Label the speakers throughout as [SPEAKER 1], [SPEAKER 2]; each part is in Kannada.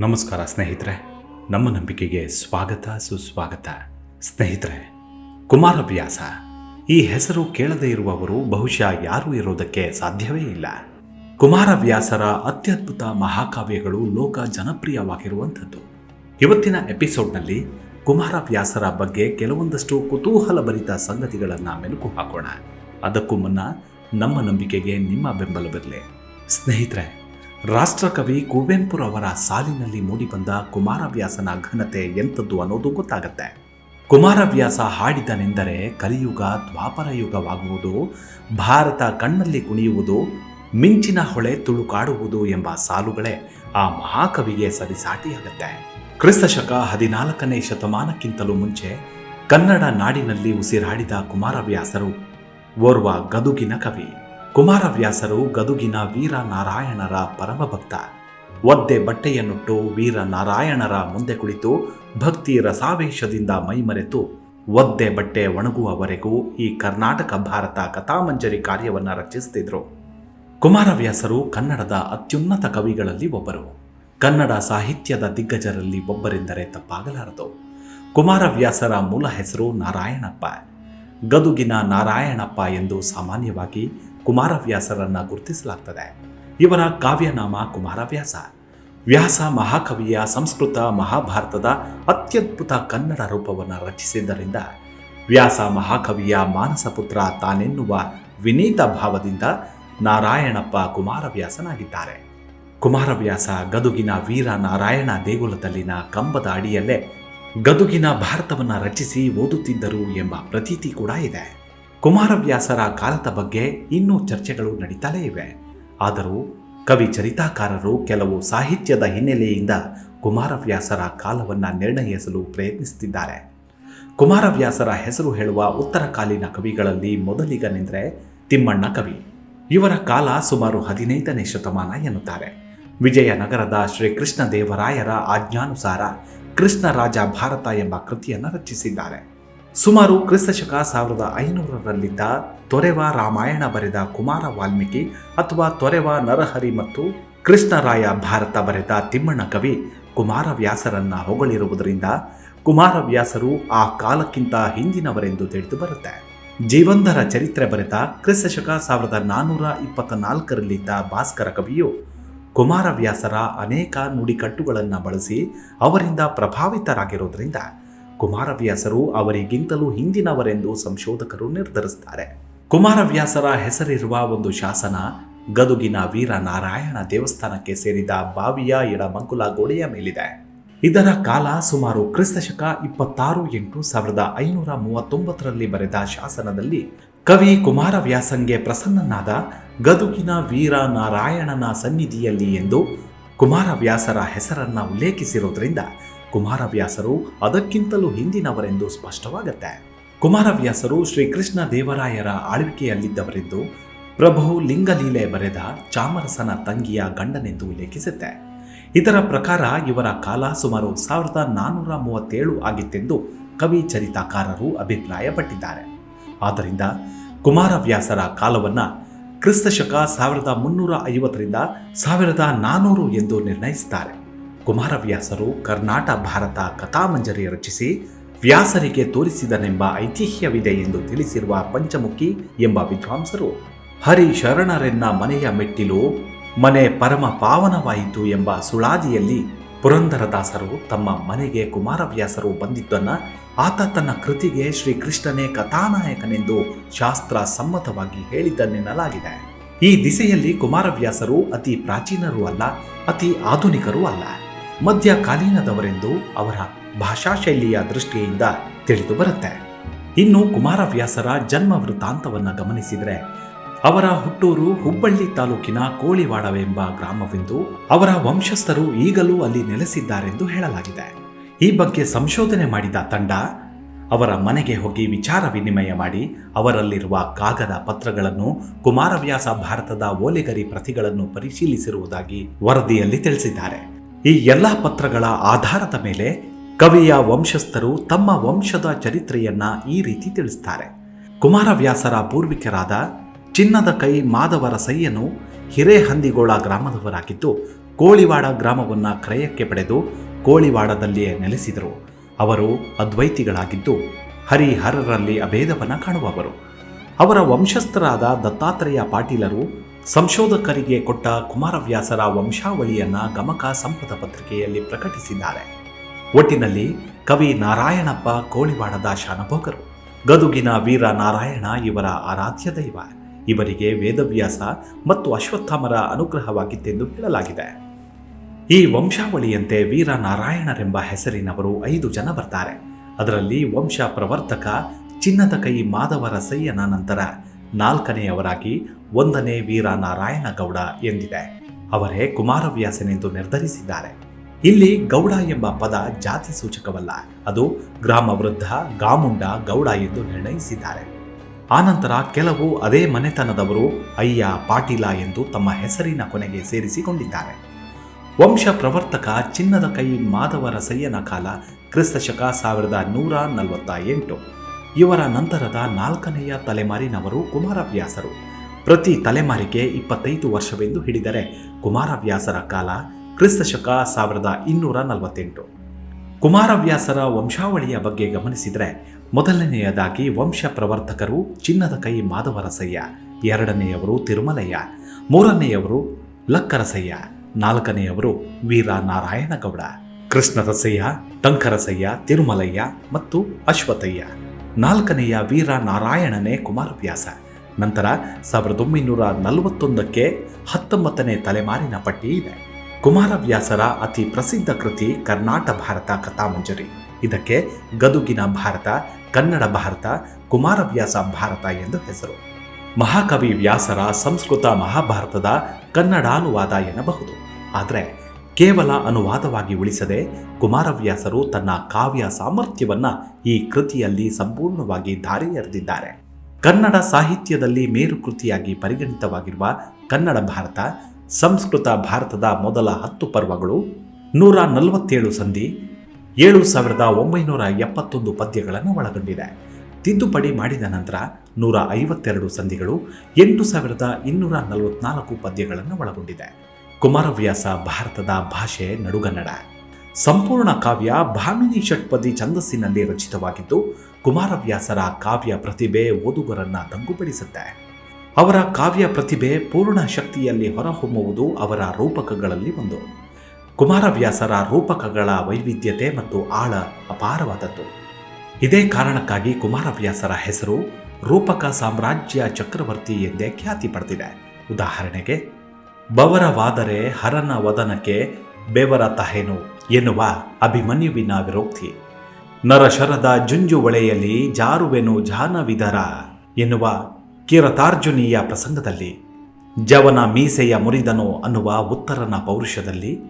[SPEAKER 1] ನಮಸ್ಕಾರ ಸ್ನೇಹಿತರೆ, ನಮ್ಮ ನಂಬಿಕೆಗೆ ಸ್ವಾಗತ, ಸುಸ್ವಾಗತ. ಸ್ನೇಹಿತರೆ ಕುಮಾರವ್ಯಾಸ ಈ ಹೆಸರು ಕೇಳದೇ ಇರುವವರು ಬಹುಶಃ ಯಾರೂ ಇರೋದಕ್ಕೆ ಸಾಧ್ಯವೇ ಇಲ್ಲ. ಕುಮಾರವ್ಯಾಸರ ಅತ್ಯದ್ಭುತ ಮಹಾಕಾವ್ಯಗಳು ಲೋಕ ಜನಪ್ರಿಯವಾಗಿರುವಂಥದ್ದು. ಇವತ್ತಿನ ಎಪಿಸೋಡ್ನಲ್ಲಿ ಕುಮಾರವ್ಯಾಸರ ಬಗ್ಗೆ ಕೆಲವೊಂದಷ್ಟು ಕುತೂಹಲಭರಿತ ಸಂಗತಿಗಳನ್ನು ಮೆಲುಕು ಹಾಕೋಣ. ಅದಕ್ಕೂ ಮುನ್ನ ನಮ್ಮ ನಂಬಿಕೆಗೆ ನಿಮ್ಮ ಬೆಂಬಲವಿರಲಿ. ಸ್ನೇಹಿತರೆ ರಾಷ್ಟ್ರಕವಿ ಕುವೆಂಪುರವರ ಸಾಲಿನಲ್ಲಿ ಮೂಡಿಬಂದ ಕುಮಾರವ್ಯಾಸನ ಘನತೆ ಎಂಥದ್ದು ಅನ್ನೋದು ಗೊತ್ತಾಗತ್ತೆ. ಕುಮಾರವ್ಯಾಸ ಹಾಡಿದನೆಂದರೆ ಕಲಿಯುಗ, ದ್ವಾಪರ ಯುಗವಾಗುವುದು, ಭಾರತ ಕಣ್ಣಲ್ಲಿ ಕುಣಿಯುವುದು, ಮಿಂಚಿನ ಹೊಳೆ ತುಳುಕಾಡುವುದು ಎಂಬ ಸಾಲುಗಳೇ ಆ ಮಹಾಕವಿಗೆ ಸರಿಸಾಟಿಯಾಗತ್ತೆ. ಕ್ರಿಸ್ತಶಕ ಹದಿನಾಲ್ಕನೇ ಶತಮಾನಕ್ಕಿಂತಲೂ ಮುಂಚೆ ಕನ್ನಡ ನಾಡಿನಲ್ಲಿ ಉಸಿರಾಡಿದ ಕುಮಾರವ್ಯಾಸರು ಓರ್ವ ಗದುಗಿನ ಕವಿ. ಕುಮಾರವ್ಯಾಸರು ಗದುಗಿನ ವೀರ ನಾರಾಯಣರ ಪರಮಭಕ್ತ. ಒದ್ದೆ ಬಟ್ಟೆಯನ್ನುಟ್ಟು ವೀರ ನಾರಾಯಣರ ಮುಂದೆ ಕುಳಿತು ಭಕ್ತಿ ರಸಾವೇಶದಿಂದ ಮೈಮರೆತು. ಒದ್ದೆ ಬಟ್ಟೆ ಒಣಗುವವರೆಗೂ ಈ ಕರ್ನಾಟಕ ಭಾರತ ಕಥಾಮಂಜರಿ ಕಾರ್ಯವನ್ನು ರಚಿಸುತ್ತಿದ್ರು ಕುಮಾರವ್ಯಾಸರು ಕನ್ನಡದ ಅತ್ಯುನ್ನತ ಕವಿಗಳಲ್ಲಿ ಒಬ್ಬರು. ಕನ್ನಡ ಸಾಹಿತ್ಯದ ದಿಗ್ಗಜರಲ್ಲಿ ಒಬ್ಬರೆಂದರೆ ತಪ್ಪಾಗಲಾರದು. ಕುಮಾರವ್ಯಾಸರ ಮೂಲ ಹೆಸರು ನಾರಾಯಣಪ್ಪ. ಗದುಗಿನ ನಾರಾಯಣಪ್ಪ ಎಂದು ಸಾಮಾನ್ಯವಾಗಿ ಕುಮಾರವ್ಯಾಸರನ್ನ ಗುರುತಿಸಲಾಗ್ತದೆ. ಇವರ ಕಾವ್ಯನಾಮ ಕುಮಾರವ್ಯಾಸ. ವ್ಯಾಸ ಮಹಾಕವಿಯ ಸಂಸ್ಕೃತ ಮಹಾಭಾರತದ ಅತ್ಯದ್ಭುತ ಕನ್ನಡ ರೂಪವನ್ನು ರಚಿಸಿದ್ದರಿಂದ ವ್ಯಾಸ ಮಹಾಕವಿಯ ಮಾನಸಪುತ್ರ ತಾನೆನ್ನುವ ವಿನೀತ ಭಾವದಿಂದ ನಾರಾಯಣಪ್ಪ ಕುಮಾರವ್ಯಾಸನಾಗಿದ್ದಾರೆ. ಕುಮಾರವ್ಯಾಸ ಗದುಗಿನ ವೀರ ನಾರಾಯಣ ದೇಗುಲದಲ್ಲಿನ ಕಂಬದ ಅಡಿಯಲ್ಲೇ ಗದುಗಿನ ಭಾರತವನ್ನು ರಚಿಸಿ ಓದುತ್ತಿದ್ದರು ಎಂಬ ಪ್ರತೀತಿ ಕೂಡ ಇದೆ. ಕುಮಾರವ್ಯಾಸರ ಕಾಲದ ಬಗ್ಗೆ ಇನ್ನೂ ಚರ್ಚೆಗಳು ನಡೀತಲೇ ಇವೆ. ಆದರೂ ಕವಿ ಚರಿತಾಕಾರರು ಕೆಲವು ಸಾಹಿತ್ಯದ ಹಿನ್ನೆಲೆಯಿಂದ ಕುಮಾರವ್ಯಾಸರ ಕಾಲವನ್ನು ನಿರ್ಣಯಿಸಲು ಪ್ರಯತ್ನಿಸುತ್ತಿದ್ದಾರೆ. ಕುಮಾರವ್ಯಾಸರ ಹೆಸರು ಹೇಳುವ ಉತ್ತರ ಕಾಲೀನ ಕವಿಗಳಲ್ಲಿ ಮೊದಲಿಗನೆಂದರೆ ತಿಮ್ಮಣ್ಣ ಕವಿ. ಇವರ ಕಾಲ ಸುಮಾರು ಹದಿನೈದನೇ ಶತಮಾನ ಎನ್ನುತ್ತಾರೆ. ವಿಜಯನಗರದ ಶ್ರೀ ದೇವರಾಯರ ಆಜ್ಞಾನುಸಾರ ಕೃಷ್ಣರಾಜ ಭಾರತ ಎಂಬ ಕೃತಿಯನ್ನು ರಚಿಸಿದ್ದಾರೆ. ಸುಮಾರು ಕ್ರಿಸ್ತಶಕ ಸಾವಿರದ ಐನೂರರಲ್ಲಿದ್ದ ತೊರೆವ ರಾಮಾಯಣ ಬರೆದ ಕುಮಾರ ವಾಲ್ಮೀಕಿ ಅಥವಾ ತೊರೆವ ನರಹರಿ ಮತ್ತು ಕೃಷ್ಣರಾಯ ಭಾರತ ಬರೆದ ತಿಮ್ಮಣ್ಣ ಕವಿ ಕುಮಾರವ್ಯಾಸರನ್ನ ಹೊಗಳಿರುವುದರಿಂದ ಕುಮಾರವ್ಯಾಸರು ಆ ಕಾಲಕ್ಕಿಂತ ಹಿಂದಿನವರೆಂದು ತಿಳಿದು ಬರುತ್ತೆ. ಜೀವಂಧರ ಚರಿತ್ರೆ ಬರೆದ ಕ್ರಿಸ್ತಶಕ ಸಾವಿರದ ನಾನ್ನೂರ ಇಪ್ಪತ್ತ ನಾಲ್ಕರಲ್ಲಿದ್ದ ಭಾಸ್ಕರ ಕವಿಯು ಕುಮಾರವ್ಯಾಸರ ಅನೇಕ ನುಡಿಕಟ್ಟುಗಳನ್ನು ಬಳಸಿ ಅವರಿಂದ ಪ್ರಭಾವಿತರಾಗಿರೋದ್ರಿಂದ ಕುಮಾರವ್ಯಾಸರು ಅವರಿಗಿಂತಲೂ ಹಿಂದಿನವರೆಂದು ಸಂಶೋಧಕರು ನಿರ್ಧರಿಸುತ್ತಾರೆ ಕುಮಾರವ್ಯಾಸರ ಹೆಸರಿರುವ ಒಂದು ಶಾಸನ ಗದುಗಿನ ವೀರ ನಾರಾಯಣ ದೇವಸ್ಥಾನಕ್ಕೆ ಸೇರಿದ ಬಾವಿಯ ಎಡಮಂಗುಲ ಗೋಡೆಯ ಮೇಲಿದೆ. ಇದರ ಕಾಲ ಸುಮಾರು ಕ್ರಿಸ್ತಶಕ ಇಪ್ಪತ್ತಾರು ಎಂಟು ಸಾವಿರದ ಐನೂರ ಮೂವತ್ತೊಂಬತ್ತರಲ್ಲಿ ಬರೆದ ಶಾಸನದಲ್ಲಿ ಕವಿ ಕುಮಾರವ್ಯಾಸಂಗೆ ಪ್ರಸನ್ನನಾದ ಗದುಗಿನ ವೀರ ನಾರಾಯಣನ ಸನ್ನಿಧಿಯಲ್ಲಿ ಎಂದು ಕುಮಾರವ್ಯಾಸರ ಹೆಸರನ್ನ ಉಲ್ಲೇಖಿಸಿರೋದ್ರಿಂದ ಕುಮಾರವ್ಯಾಸರು ಅದಕ್ಕಿಂತಲೂ ಹಿಂದಿನವರೆಂದು ಸ್ಪಷ್ಟವಾಗುತ್ತೆ. ಕುಮಾರವ್ಯಾಸರು ಶ್ರೀಕೃಷ್ಣ ದೇವರಾಯರ ಆಳ್ವಿಕೆಯಲ್ಲಿದ್ದವರೆಂದು ಪ್ರಭು ಲಿಂಗಲೀಲೆ ಬರೆದ ಚಾಮರಸನ ತಂಗಿಯ ಗಂಡನೆಂದು ಉಲ್ಲೇಖಿಸುತ್ತೆ. ಇದರ ಪ್ರಕಾರ ಇವರ ಕಾಲ ಸುಮಾರು ಸಾವಿರದ ನಾನ್ನೂರ ಮೂವತ್ತೇಳು ಆಗಿತ್ತೆಂದು ಕವಿ ಚರಿತಾಕಾರರು ಅಭಿಪ್ರಾಯಪಟ್ಟಿದ್ದಾರೆ. ಆದ್ದರಿಂದ ಕುಮಾರವ್ಯಾಸರ ಕಾಲವನ್ನು ಕ್ರಿಸ್ತಶಕ ಸಾವಿರದ ಮುನ್ನೂರ ಐವತ್ತರಿಂದ ಸಾವಿರದ ನಾನ್ನೂರು ಎಂದು ನಿರ್ಣಯಿಸುತ್ತಾರೆ ಕುಮಾರವ್ಯಾಸರು ಕರ್ನಾಟ, ಭಾರತ ಕಥಾಮಂಜರಿ ರಚಿಸಿ ವ್ಯಾಸರಿಗೆ ತೋರಿಸಿದನೆಂಬ ಐತಿಹ್ಯವಿದೆ ಎಂದು ತಿಳಿಸಿರುವ ಪಂಚಮುಖಿ ಎಂಬ ವಿದ್ವಾಂಸರು, ಹರಿ ಶರಣರೆನ್ನ ಮನೆಯ ಮೆಟ್ಟಿಲು, ಮನೆ ಪರಮ ಪಾವನವಾಯಿತು ಎಂಬ ಸುಳಾದಿಯಲ್ಲಿ ಪುರಂದರದಾಸರು ತಮ್ಮ ಮನೆಗೆ ಕುಮಾರವ್ಯಾಸರು ಬಂದಿದ್ದನ್ನ ಆತ ತನ್ನ ಕೃತಿಗೆ ಶ್ರೀಕೃಷ್ಣನೇ ಕಥಾನಾಯಕನೆಂದು ಶಾಸ್ತ್ರ ಸಮ್ಮತವಾಗಿ ಹೇಳಿದ್ದನ್ನೆನ್ನಲಾಗಿದೆ. ಈ ದಿಸೆಯಲ್ಲಿ ಕುಮಾರವ್ಯಾಸರು ಅತಿ ಪ್ರಾಚೀನರೂ ಅಲ್ಲ, ಅತಿ ಆಧುನಿಕರೂ ಅಲ್ಲ. ಮಧ್ಯಕಾಲೀನದವರೆಂದು ಅವರ ಭಾಷಾ ಶೈಲಿಯ ದೃಷ್ಟಿಯಿಂದ ತಿಳಿದು ಬರುತ್ತೆ. ಇನ್ನು ಕುಮಾರವ್ಯಾಸರ ಜನ್ಮ ವೃತ್ತಾಂತವನ್ನು ಗಮನಿಸಿದರೆ, ಅವರ ಹುಟ್ಟೂರು ಹುಬ್ಬಳ್ಳಿ ತಾಲೂಕಿನ ಕೋಳಿವಾಡವೆಂಬ ಗ್ರಾಮವೆಂದು ಅವರ ವಂಶಸ್ಥರು ಈಗಲೂ ಅಲ್ಲಿ ನೆಲೆಸಿದ್ದಾರೆಂದು ಹೇಳಲಾಗಿದೆ. ಈ ಬಗ್ಗೆ ಸಂಶೋಧನೆ ಮಾಡಿದ ತಂಡ, ಅವರ ಮನೆಗೆ ಹೋಗಿ ವಿಚಾರ ವಿನಿಮಯ ಮಾಡಿ ಅವರಲ್ಲಿರುವ ಕಾಗದ ಪತ್ರಗಳನ್ನು ಕುಮಾರವ್ಯಾಸ ಭಾರತದ ಓಲೆಗರಿ ಪ್ರತಿಗಳನ್ನು ಪರಿಶೀಲಿಸಿರುವುದಾಗಿ ವರದಿಯಲ್ಲಿ ತಿಳಿಸಿದ್ದಾರೆ. ಈ ಎಲ್ಲ ಪತ್ರಗಳ ಆಧಾರದ ಮೇಲೆ ಕವಿಯ ವಂಶಸ್ಥರು ತಮ್ಮ ವಂಶದ ಚರಿತ್ರೆಯನ್ನ ಈ ರೀತಿ ತಿಳಿಸ್ತಾರೆ. ಕುಮಾರವ್ಯಾಸರ ಪೂರ್ವಿಕರಾದ ಚಿನ್ನದ ಕೈ ಮಾಧವರ ಸೈಯನು ಹಿರೇಹಂದಿಗೋಳ ಗ್ರಾಮದವರಾಗಿದ್ದು, ಕೋಳಿವಾಡ ಗ್ರಾಮವನ್ನು ಕ್ರಯಕ್ಕೆ ಪಡೆದು ಕೋಳಿವಾಡದಲ್ಲಿಯೇ ನೆಲೆಸಿದರು. ಅವರು ಅದ್ವೈತಿಗಳಾಗಿದ್ದು, ಹರಿಹರರಲ್ಲಿ ಅಭೇದವನ್ನು ಕಾಣುವವರು. ಅವರ ವಂಶಸ್ಥರಾದ ದತ್ತಾತ್ರೇಯ ಪಾಟೀಲರು ಸಂಶೋಧಕರಿಗೆ ಕೊಟ್ಟ ಕುಮಾರವ್ಯಾಸರ ವಂಶಾವಳಿಯನ್ನ ಗಮಕ ಸಂಪದ ಪತ್ರಿಕೆಯಲ್ಲಿ ಪ್ರಕಟಿಸಿದ್ದಾರೆ. ಒಟ್ಟಿನಲ್ಲಿ ಕವಿ ನಾರಾಯಣಪ್ಪ ಕೋಳಿವಾಡದ ಶಾನಭೋಗರು, ಗದುಗಿನ ವೀರ ನಾರಾಯಣ ಇವರ ಆರಾಧ್ಯ ದೈವ. ಇವರಿಗೆ ವೇದವ್ಯಾಸ ಮತ್ತು ಅಶ್ವತ್ಥಾಮರ ಅನುಗ್ರಹವಾಗಿತ್ತೆಂದು ಹೇಳಲಾಗಿದೆ. ಈ ವಂಶಾವಳಿಯಂತೆ ವೀರ ನಾರಾಯಣರೆಂಬ ಹೆಸರಿನವರು ಐದು ಜನ ಬರ್ತಾರೆ. ಅದರಲ್ಲಿ ವಂಶ ಪ್ರವರ್ತಕ ಚಿನ್ನದ ಕೈ ಮಾಧವರಸಯ್ಯನ ನಂತರ ನಾಲ್ಕನೆಯವರಾಗಿ ಒಂದನೇ ವೀರ ನಾರಾಯಣಗೌಡ ಎಂದಿದೆ. ಅವರೇ ಕುಮಾರವ್ಯಾಸನೆಂದು ನಿರ್ಧರಿಸಿದ್ದಾರೆ. ಇಲ್ಲಿ ಗೌಡ ಎಂಬ ಪದ ಜಾತಿ ಸೂಚಕವಲ್ಲ, ಅದು ಗ್ರಾಮ ವೃದ್ಧ ಗಾಮುಂಡ ಗೌಡ ಎಂದು ನಿರ್ಣಯಿಸಿದ್ದಾರೆ. ಆನಂತರ ಕೆಲವು ಅದೇ ಮನೆತನದವರು ಅಯ್ಯ ಪಾಟೀಲ ಎಂದು ತಮ್ಮ ಹೆಸರಿನ ಕೊನೆಗೆ ಸೇರಿಸಿಕೊಂಡಿದ್ದಾರೆ. ವಂಶ ಪ್ರವರ್ತಕ ಚಿನ್ನದ ಕೈ ಮಾಧವರಸಯ್ಯನ ಕಾಲ ಕ್ರಿಸ್ತಶಕ ಸಾವಿರದ ನೂರ ನಲವತ್ತ ಎಂಟು. ಇವರ ನಂತರದ ನಾಲ್ಕನೆಯ ತಲೆಮಾರಿನವರು ಕುಮಾರವ್ಯಾಸರು. ಪ್ರತಿ ತಲೆಮಾರಿಗೆ ಇಪ್ಪತ್ತೈದು ವರ್ಷವೆಂದು ಹಿಡಿದರೆ ಕುಮಾರವ್ಯಾಸರ ಕಾಲ ಕ್ರಿಸ್ತಶಕ ಸಾವಿರದ ಇನ್ನೂರ ನಲವತ್ತೆಂಟು. ಕುಮಾರವ್ಯಾಸರ ವಂಶಾವಳಿಯ ಬಗ್ಗೆ ಗಮನಿಸಿದರೆ ಮೊದಲನೆಯದಾಗಿ ವಂಶ ಪ್ರವರ್ತಕರು ಚಿನ್ನದ ಕೈ ಮಾಧವರಸಯ್ಯ, ಎರಡನೆಯವರು ತಿರುಮಲಯ್ಯ, ಮೂರನೆಯವರು ಲಕ್ಕರಸಯ್ಯ, ನಾಲ್ಕನೆಯವರು ವೀರ ನಾರಾಯಣಗೌಡ ಕೃಷ್ಣರಸಯ್ಯ, ಟಂಕರಸಯ್ಯ, ತಿರುಮಲಯ್ಯ ಮತ್ತು ಅಶ್ವಥಯ್ಯ. ನಾಲ್ಕನೆಯ ವೀರ ನಾರಾಯಣನೇ ಕುಮಾರವ್ಯಾಸ. ನಂತರ ಸಾವಿರದ ಒಂಬೈನೂರ ನಲವತ್ತೊಂದಕ್ಕೆ ಹತ್ತೊಂಬತ್ತನೇ ತಲೆಮಾರಿನ ಪಟ್ಟಿ ಇದೆ. ಕುಮಾರವ್ಯಾಸರ ಅತಿ ಪ್ರಸಿದ್ಧ ಕೃತಿ ಕರ್ನಾಟ ಭಾರತ ಕಥಾಮಂಜರಿ. ಇದಕ್ಕೆ ಗದುಗಿನ ಭಾರತ, ಕನ್ನಡ ಭಾರತ, ಕುಮಾರವ್ಯಾಸ ಭಾರತ ಎಂದು ಹೆಸರು. ಮಹಾಕವಿ ವ್ಯಾಸರ ಸಂಸ್ಕೃತ ಮಹಾಭಾರತದ ಕನ್ನಡಾನುವಾದ ಎನ್ನಬಹುದು. ಆದರೆ ಕೇವಲ ಅನುವಾದವಾಗಿ ಉಳಿಸದೆ ಕುಮಾರವ್ಯಾಸರು ತನ್ನ ಕಾವ್ಯ ಸಾಮರ್ಥ್ಯವನ್ನ ಈ ಕೃತಿಯಲ್ಲಿ ಸಂಪೂರ್ಣವಾಗಿ ದಾರಿಯರೆದಿದ್ದಾರೆ ಕನ್ನಡ ಸಾಹಿತ್ಯದಲ್ಲಿ ಮೇರು ಕೃತಿಯಾಗಿ ಪರಿಗಣಿತವಾಗಿರುವ ಕನ್ನಡ ಭಾರತ, ಸಂಸ್ಕೃತ ಭಾರತದ ಮೊದಲ ಹತ್ತು ಪರ್ವಗಳು ನೂರ ನಲವತ್ತೇಳು ಸಂಧಿ, ಏಳು ಸಾವಿರದ ಒಂಬೈನೂರ ಎಪ್ಪತ್ತೊಂದು ಪದ್ಯಗಳನ್ನು ಒಳಗೊಂಡಿದೆ. ತಿದ್ದುಪಡಿ ಮಾಡಿದ ನಂತರ ನೂರ ಐವತ್ತೆರಡು ಸಂಧಿಗಳು, ಎಂಟು ಸಾವಿರದ ಇನ್ನೂರ ನಲವತ್ನಾಲ್ಕು ಪದ್ಯಗಳನ್ನು ಒಳಗೊಂಡಿದೆ. ಕುಮಾರವ್ಯಾಸ ಭಾರತದ ಭಾಷೆ ನಡುಗನ್ನಡ. ಸಂಪೂರ್ಣ ಕಾವ್ಯ ಭಾಮಿನಿ ಷಟ್ಪದಿ ಛಂದಸ್ಸಿನಲ್ಲಿ ರಚಿತವಾಗಿದ್ದು, ಕುಮಾರವ್ಯಾಸರ ಕಾವ್ಯ ಪ್ರತಿಭೆ ಓದುಗರನ್ನ ದಂಗುಪಡಿಸುತ್ತೆ. ಅವರ ಕಾವ್ಯ ಪ್ರತಿಭೆ ಪೂರ್ಣ ಶಕ್ತಿಯಲ್ಲಿ ಹೊರಹೊಮ್ಮುವುದು ಅವರ ರೂಪಕಗಳಲ್ಲಿ ಒಂದು. ಕುಮಾರವ್ಯಾಸರ ರೂಪಕಗಳ ವೈವಿಧ್ಯತೆ ಮತ್ತು ಆಳ ಅಪಾರವಾದದ್ದು. ಇದೇ ಕಾರಣಕ್ಕಾಗಿ ಕುಮಾರವ್ಯಾಸರ ಹೆಸರು ರೂಪಕ ಸಾಮ್ರಾಜ್ಯ ಚಕ್ರವರ್ತಿ ಎಂದೇ ಖ್ಯಾತಿ ಪಡೆದಿದೆ. ಉದಾಹರಣೆಗೆ ಬವರವಾದರೆ ಹರನ ವದನಕ್ಕೆ ಬೇವರ ತಹೇನು ಎನ್ನುವ ಅಭಿಮನ್ಯುವಿನ ವಿರೋಕ್ತಿ ನರಶರದ ಜುಂಜುವಳೆಯಲ್ಲಿ ಜಾರುವೆನು ಜಾನವಿದರ ಎನ್ನುವ ಕಿರತಾರ್ಜುನೀಯ ಪ್ರಸಂಗದಲ್ಲಿ, ಜವನ ಮೀಸೆಯ ಮುರಿದನು ಅನ್ನುವ ಉತ್ತರನ ಪೌರುಷದಲ್ಲಿ,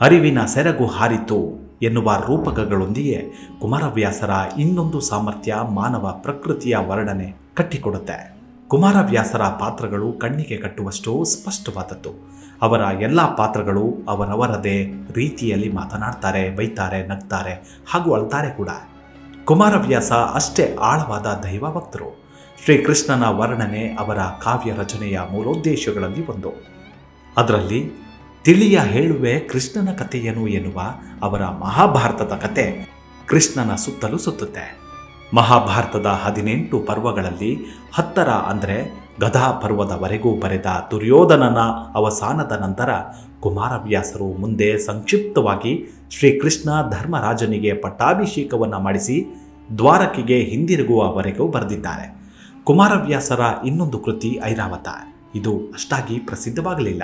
[SPEAKER 1] ಅರಿವಿನ ಸೆರಗು ಹಾರಿತು ಎನ್ನುವ ರೂಪಕಗಳೊಂದಿಗೆ ಕುಮಾರವ್ಯಾಸರ ಇನ್ನೊಂದು ಸಾಮರ್ಥ್ಯ ಮಾನವ ಪ್ರಕೃತಿಯ ವರ್ಣನೆ ಕಟ್ಟಿಕೊಡುತ್ತೆ. ಕುಮಾರವ್ಯಾಸರ ಪಾತ್ರಗಳು ಕಣ್ಣಿಗೆ ಕಟ್ಟುವಷ್ಟು ಸ್ಪಷ್ಟವಾದದ್ದು. ಅವರ ಎಲ್ಲ ಪಾತ್ರಗಳು ಅವರವರದೇ ರೀತಿಯಲ್ಲಿ ಮಾತನಾಡ್ತಾರೆ, ಬೈತಾರೆ, ನಗ್ತಾರೆ ಹಾಗೂ ಅಳ್ತಾರೆ ಕೂಡ. ಕುಮಾರವ್ಯಾಸ ಅಷ್ಟೇ ಆಳವಾದ ದೈವ ಭಕ್ತರು ಶ್ರೀಕೃಷ್ಣನ ವರ್ಣನೆ ಅವರ ಕಾವ್ಯ ರಚನೆಯ ಮೂಲೋದ್ದೇಶಗಳಲ್ಲಿ ಒಂದು. ಅದರಲ್ಲಿ ತಿಳಿಯ ಹೇಳುವೆ ಕೃಷ್ಣನ ಕಥೆಯನು ಎನ್ನುವ ಅವರ ಮಹಾಭಾರತದ ಕತೆ ಕೃಷ್ಣನ ಸುತ್ತಲೂ ಸುತ್ತುತ್ತೆ. ಮಹಾಭಾರತದ ಹದಿನೆಂಟು ಪರ್ವಗಳಲ್ಲಿ ಹತ್ತರ ಅಂದರೆ ಗದಾ ಪರ್ವದವರೆಗೂ ಬರೆದ ದುರ್ಯೋಧನನ ಅವಸಾನದ ನಂತರ ಕುಮಾರವ್ಯಾಸರು ಮುಂದೆ ಸಂಕ್ಷಿಪ್ತವಾಗಿ ಶ್ರೀಕೃಷ್ಣ ಧರ್ಮರಾಜನಿಗೆ ಪಟ್ಟಾಭಿಷೇಕವನ್ನು ಮಾಡಿಸಿ ದ್ವಾರಕಿಗೆ ಹಿಂದಿರುಗುವವರೆಗೂ ಬರೆದಿದ್ದಾರೆ. ಕುಮಾರವ್ಯಾಸರ ಇನ್ನೊಂದು ಕೃತಿ ಐರಾವತ. ಇದು ಅಷ್ಟಾಗಿ ಪ್ರಸಿದ್ಧವಾಗಲಿಲ್ಲ.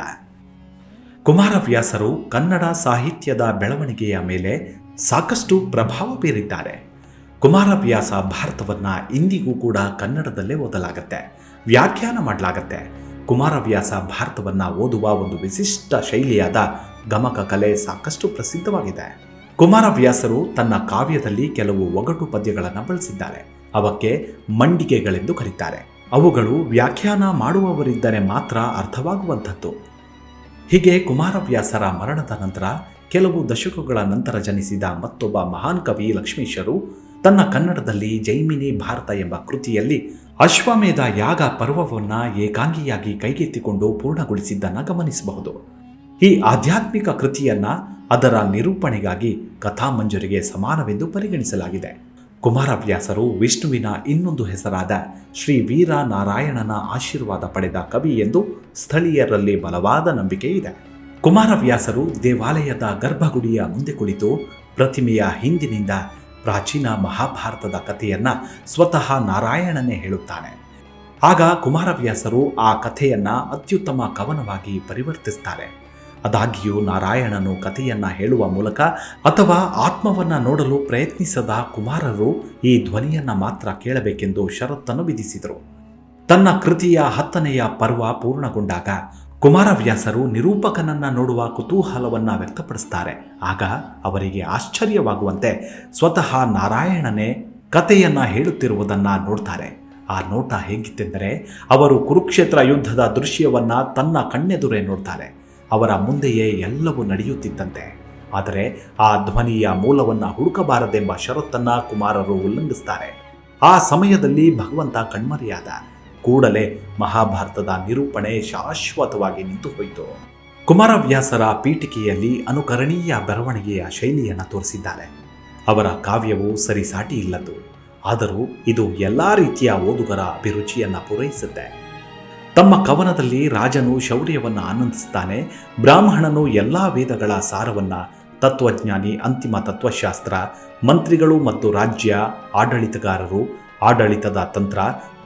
[SPEAKER 1] ಕುಮಾರವ್ಯಾಸರು ಕನ್ನಡ ಸಾಹಿತ್ಯದ ಬೆಳವಣಿಗೆಯ ಮೇಲೆ ಸಾಕಷ್ಟು ಪ್ರಭಾವ ಬೀರಿದ್ದಾರೆ. ಕುಮಾರವ್ಯಾಸ ಭಾರತವನ್ನ ಇಂದಿಗೂ ಕೂಡ ಕನ್ನಡದಲ್ಲೇ ಓದಲಾಗತ್ತೆ, ವ್ಯಾಖ್ಯಾನ ಮಾಡಲಾಗತ್ತೆ. ಕುಮಾರವ್ಯಾಸ ಭಾರತವನ್ನ ಓದುವ ಒಂದು ವಿಶಿಷ್ಟ ಶೈಲಿಯಾದ ಗಮಕ ಕಲೆ ಸಾಕಷ್ಟು ಪ್ರಸಿದ್ಧವಾಗಿದೆ. ಕುಮಾರವ್ಯಾಸರು ತನ್ನ ಕಾವ್ಯದಲ್ಲಿ ಕೆಲವು ಒಗಟು ಪದ್ಯಗಳನ್ನು ಬಳಸಿದ್ದಾರೆ. ಅವಕ್ಕೆ ಮಂಡಿಗೆಗಳೆಂದು ಕರೀತಾರೆ. ಅವುಗಳು ವ್ಯಾಖ್ಯಾನ ಮಾಡುವವರಿದ್ದರೆ ಮಾತ್ರ ಅರ್ಥವಾಗುವಂಥದ್ದು. ಹೀಗೆ ಕುಮಾರವ್ಯಾಸರ ಮರಣದ ನಂತರ ಕೆಲವು ದಶಕಗಳ ನಂತರ ಜನಿಸಿದ ಮತ್ತೊಬ್ಬ ಮಹಾನ್ ಕವಿ ಲಕ್ಷ್ಮೀಶರು ತನ್ನ ಕನ್ನಡದಲ್ಲಿ ಜೈಮಿನಿ ಭಾರತ ಎಂಬ ಕೃತಿಯಲ್ಲಿ ಅಶ್ವಮೇಧ ಯಾಗ ಪರ್ವವನ್ನು ಏಕಾಂಗಿಯಾಗಿ ಕೈಗೆತ್ತಿಕೊಂಡು ಪೂರ್ಣಗೊಳಿಸಿದ್ದನ್ನು ಗಮನಿಸಬಹುದು ಈ ಆಧ್ಯಾತ್ಮಿಕ ಕೃತಿಯನ್ನ ಅದರ ನಿರೂಪಣೆಗಾಗಿ ಕಥಾಮಂಜರಿಗೆ ಸಮಾನವೆಂದು ಪರಿಗಣಿಸಲಾಗಿದೆ. ಕುಮಾರವ್ಯಾಸರು ವಿಷ್ಣುವಿನ ಇನ್ನೊಂದು ಹೆಸರಾದ ಶ್ರೀ ವೀರ ನಾರಾಯಣನ ಆಶೀರ್ವಾದ ಪಡೆದ ಕವಿ ಎಂದು ಸ್ಥಳೀಯರಲ್ಲಿ ಬಲವಾದ ನಂಬಿಕೆ ಇದೆ. ಕುಮಾರವ್ಯಾಸರು ದೇವಾಲಯದ ಗರ್ಭಗುಡಿಯ ಮುಂದೆ ಕುಳಿತು ಪ್ರತಿಮೆಯ ಹಿಂದಿನಿಂದ ಪ್ರಾಚೀನ ಮಹಾಭಾರತದ ಕಥೆಯನ್ನ ಸ್ವತಃ ನಾರಾಯಣನೇ ಹೇಳುತ್ತಾನೆ. ಆಗ ಕುಮಾರವ್ಯಾಸರು ಆ ಕಥೆಯನ್ನ ಅತ್ಯುತ್ತಮ ಕವನವಾಗಿ ಪರಿವರ್ತಿಸ್ತಾರೆ. ಅದಾಗಿಯೂ ನಾರಾಯಣನು ಕಥೆಯನ್ನ ಹೇಳುವ ಮೂಲಕ ಅಥವಾ ಆತ್ಮವನ್ನ ನೋಡಲು ಪ್ರಯತ್ನಿಸದ ಕುಮಾರರು ಈ ಧ್ವನಿಯನ್ನ ಮಾತ್ರ ಕೇಳಬೇಕೆಂದು ಷರತ್ತನ್ನು ವಿಧಿಸಿದರು. ತನ್ನ ಕೃತಿಯ ಹತ್ತನೆಯ ಪರ್ವ ಪೂರ್ಣಗೊಂಡಾಗ ಕುಮಾರವ್ಯಾಸರು ನಿರೂಪಕನನ್ನ ನೋಡುವ ಕುತೂಹಲವನ್ನ ವ್ಯಕ್ತಪಡಿಸ್ತಾರೆ. ಆಗ ಅವರಿಗೆ ಆಶ್ಚರ್ಯವಾಗುವಂತೆ ಸ್ವತಃ ನಾರಾಯಣನೇ ಕಥೆಯನ್ನು ಹೇಳುತ್ತಿರುವುದನ್ನ ನೋಡ್ತಾರೆ. ಆ ನೋಟ ಹೇಗಿತ್ತೆಂದರೆ ಅವರು ಕುರುಕ್ಷೇತ್ರ ಯುದ್ಧದ ದೃಶ್ಯವನ್ನ ತನ್ನ ಕಣ್ಣೆದುರೇ ನೋಡ್ತಾರೆ. ಅವರ ಮುಂದೆಯೇ ಎಲ್ಲವೂ ನಡೆಯುತ್ತಿದ್ದಂತೆ. ಆದರೆ ಆ ಧ್ವನಿಯ ಮೂಲವನ್ನ ಹುಡುಕಬಾರದೆಂಬ ಷರತ್ತನ್ನು ಕುಮಾರರು ಉಲ್ಲಂಘಿಸ್ತಾರೆ. ಆ ಸಮಯದಲ್ಲಿ ಭಗವಂತ ಕಣ್ಮರೆಯಾದ ಕೂಡಲೇ ಮಹಾಭಾರತದ ನಿರೂಪಣೆ ಶಾಶ್ವತವಾಗಿ ನಿಂತು ಹೋಯಿತು. ಕುಮಾರವ್ಯಾಸರ ಪೀಠಿಕೆಯಲ್ಲಿ ಅನುಕರಣೀಯ ಬರವಣಿಗೆಯ ಶೈಲಿಯನ್ನು ತೋರಿಸಿದ್ದಾರೆ ಅವರ ಕಾವ್ಯವು ಸರಿಸಾಟಿ ಇಲ್ಲದ್ದು. ಆದರೂ ಇದು ಎಲ್ಲ ರೀತಿಯ ಓದುಗರ ಅಭಿರುಚಿಯನ್ನು ಪೂರೈಸುತ್ತೆ. ತಮ್ಮ ಕವನದಲ್ಲಿ ರಾಜನು ಶೌರ್ಯವನ್ನು ಆನಂದಿಸುತ್ತಾನೆ ಬ್ರಾಹ್ಮಣನು ಎಲ್ಲ ವೇದಗಳ ಸಾರವನ್ನ ತತ್ವಜ್ಞಾನಿ, ಅಂತಿಮ ತತ್ವಶಾಸ್ತ್ರ, ಮಂತ್ರಿಗಳು ಮತ್ತು ರಾಜ್ಯ, ಆಡಳಿತಗಾರರು, ಆಡಳಿತದ ತಂತ್ರ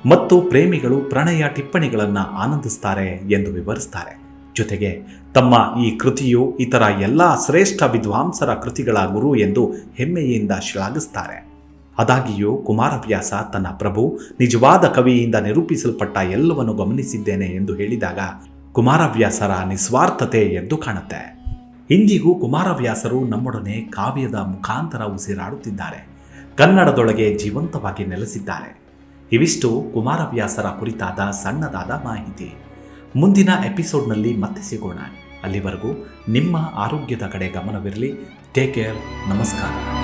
[SPEAKER 1] ಮತ್ತು ಪ್ರೇಮಿಗಳು ಪ್ರಣಯ ಟಿಪ್ಪಣಿಗಳನ್ನು ಆನಂದಿಸ್ತಾರೆ ಎಂದು ವಿವರಿಸ್ತಾರೆ. ಜೊತೆಗೆ ತಮ್ಮ ಈ ಕೃತಿಯು ಇತರ ಎಲ್ಲ ಶ್ರೇಷ್ಠ ವಿದ್ವಾಂಸರ ಕೃತಿಗಳ ಗುರು ಎಂದು ಹೆಮ್ಮೆಯಿಂದ ಶ್ಲಾಘಿಸ್ತಾರೆ. ಆದಾಗಿಯೂ ಕುಮಾರವ್ಯಾಸ ತನ್ನ ಪ್ರಭು, ನಿಜವಾದ ಕವಿಯಿಂದ ನಿರೂಪಿಸಲ್ಪಟ್ಟ ಎಲ್ಲವನ್ನು ಗಮನಿಸಿದ್ದೇನೆ ಎಂದು ಹೇಳಿದಾಗ ಕುಮಾರವ್ಯಾಸರ ನಿಸ್ವಾರ್ಥತೆ ಎದ್ದು ಕಾಣುತ್ತೆ. ಇಂದಿಗೂ ಕುಮಾರವ್ಯಾಸರು ನಮ್ಮೊಡನೆ ಕಾವ್ಯದ ಮುಖಾಂತರ ಉಸಿರಾಡುತ್ತಿದ್ದಾರೆ. ಕನ್ನಡದೊಳಗೆ ಜೀವಂತವಾಗಿ ನೆಲೆಸಿದ್ದಾರೆ. ಇವಿಷ್ಟು ಕುಮಾರವ್ಯಾಸರ ಕುರಿತಾದ ಸಣ್ಣದಾದ ಮಾಹಿತಿ. ಮುಂದಿನ ಎಪಿಸೋಡ್ನಲ್ಲಿ ಮತ್ತೆ ಸಿಗೋಣ. ಅಲ್ಲಿವರೆಗೂ ನಿಮ್ಮ ಆರೋಗ್ಯದ ಕಡೆ ಗಮನವಿರಲಿ. Take care. ನಮಸ್ಕಾರ.